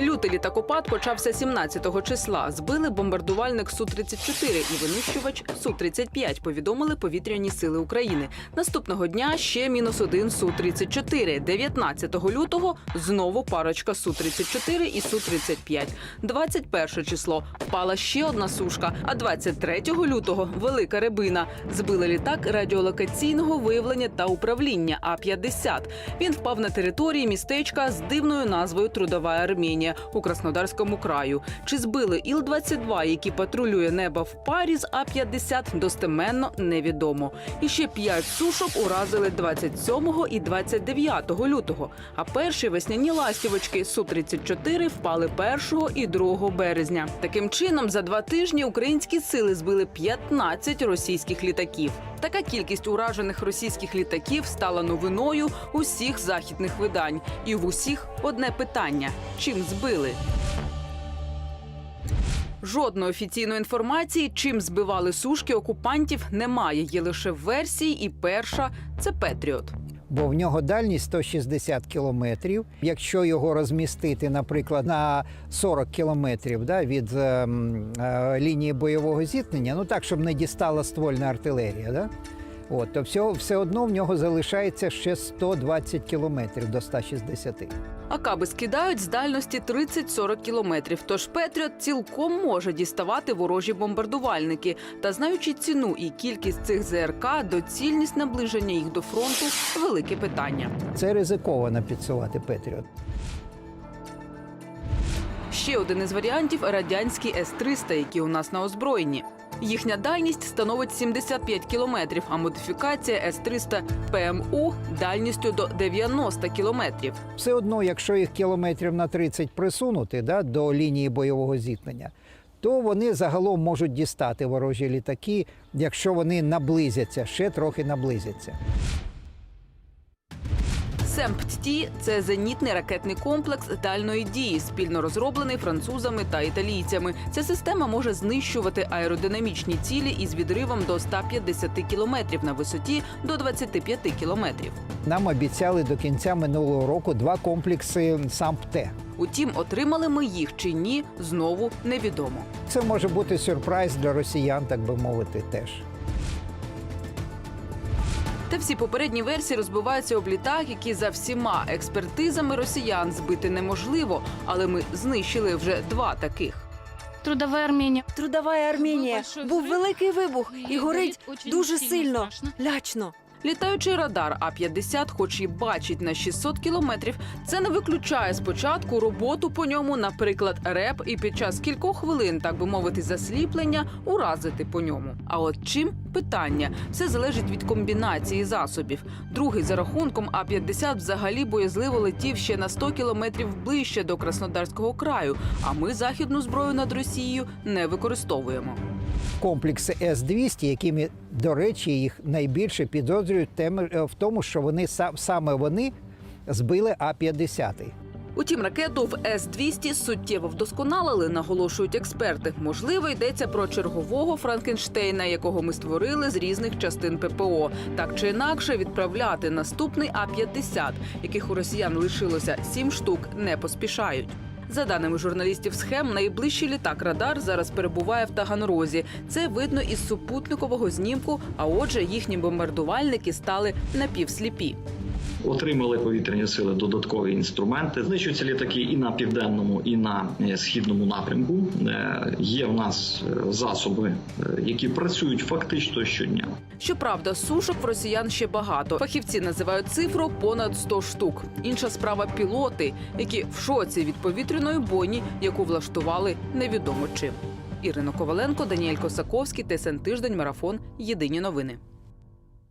Лютий літакопад почався 17-го числа. Збили бомбардувальник Су-34 і винищувач Су-35, повідомили повітряні сили України. Наступного дня ще мінус один Су-34. 19 лютого знову парочка Су-34 і Су-35. 21 число впала ще одна сушка, а 23 лютого велика рибина. Збили літак радіолокаційного виявлення та управління А-50. Він впав на території містечка з дивною назвою Трудова Армінія у Краснодарському краю. Чи збили Іл-22, який патрулює неба в парі з А-50, достеменно невідомо. І ще п'ять сушок уразили 27 і 29 лютого. А перші весняні ластівочки Су-34 впали 1 і 2 березня. Таким чином, за два тижні українські сили збили 15 російських літаків. Така кількість уражених російських літаків стала новиною усіх західних видань. І в усіх одне питання: чим збили? Жодної офіційної інформації, чим збивали сушки окупантів, немає. Є лише версії, і перша це Петріот. Бо в нього дальність 160 кілометрів. Якщо його розмістити, наприклад, на 40 кілометрів да, від е, е, лінії бойового зіткнення, ну так, щоб не дістала ствольна артилерія, да? От, то все, все одно в нього залишається ще 120 кілометрів до 160. А каби скидають з дальності 30-40 кілометрів. Тож Петріот цілком може діставати ворожі бомбардувальники. Та знаючи ціну і кількість цих ЗРК, доцільність наближення їх до фронту велике питання. Це ризиковано підсувати Петріот. Ще один із варіантів радянський С-300, які у нас на озброєнні. Їхня дальність становить 75 кілометрів, а модифікація С-300 ПМУ дальністю до 90 кілометрів. Все одно, якщо їх кілометрів на 30 присунути да, до лінії бойового зіткнення, то вони загалом можуть дістати ворожі літаки, якщо вони наблизяться, ще трохи наблизяться. СЕМПТ – це зенітний ракетний комплекс дальної дії, спільно розроблений французами та італійцями. Ця система може знищувати аеродинамічні цілі із відривом до 150 кілометрів на висоті до 25 кілометрів. Нам обіцяли до кінця минулого року два комплекси САМПТ. Утім, отримали ми їх чи ні, знову невідомо. Це може бути сюрприз для росіян, так би мовити, теж. Та всі попередні версії розбиваються об літак, які за всіма експертизами росіян збити неможливо, але ми знищили вже два таких. Трудова Армія. Трудова Армінія. Був великий вибух і горить дуже сильно, лячно. Літаючий радар А-50, хоч і бачить на 600 кілометрів, це не виключає спочатку роботу по ньому, наприклад, реп, і під час кількох хвилин, так би мовити, засліплення, уразити по ньому. А от чим питання? Все залежить від комбінації засобів. Другий за рахунком А-50 взагалі боязливо летів ще на 100 кілометрів ближче до Краснодарського краю. А ми західну зброю над Росією не використовуємо. Комплекси С-200, якими, до речі, їх найбільше підозрюють е, в тому, що вони саме вони збили А-50. Утім, ракету в С-200 суттєво вдосконалили, наголошують експерти. Можливо, йдеться про чергового Франкенштейна, якого ми створили з різних частин ППО. Так чи інакше, відправляти наступний А-50, яких у росіян лишилося сім штук, не поспішають. За даними журналістів схем, найближчий літак Радар зараз перебуває в Таганрозі. Це видно із супутникового знімку. А отже, їхні бомбардувальники стали напівсліпі. Отримали повітряні сили додаткові інструменти. Знищуються літаки і на південному, і на е, східному напрямку. Е, Є в нас е, засоби, які працюють фактично щодня. Щоправда, сушок в росіян ще багато. Фахівці називають цифру понад 100 штук. Інша справа пілоти, які в шоці від повітряної бойні, яку влаштували невідомо чим. Ірина Коваленко, Даніель Косаковський, ТСН Тиждень, Марафон. Єдині новини.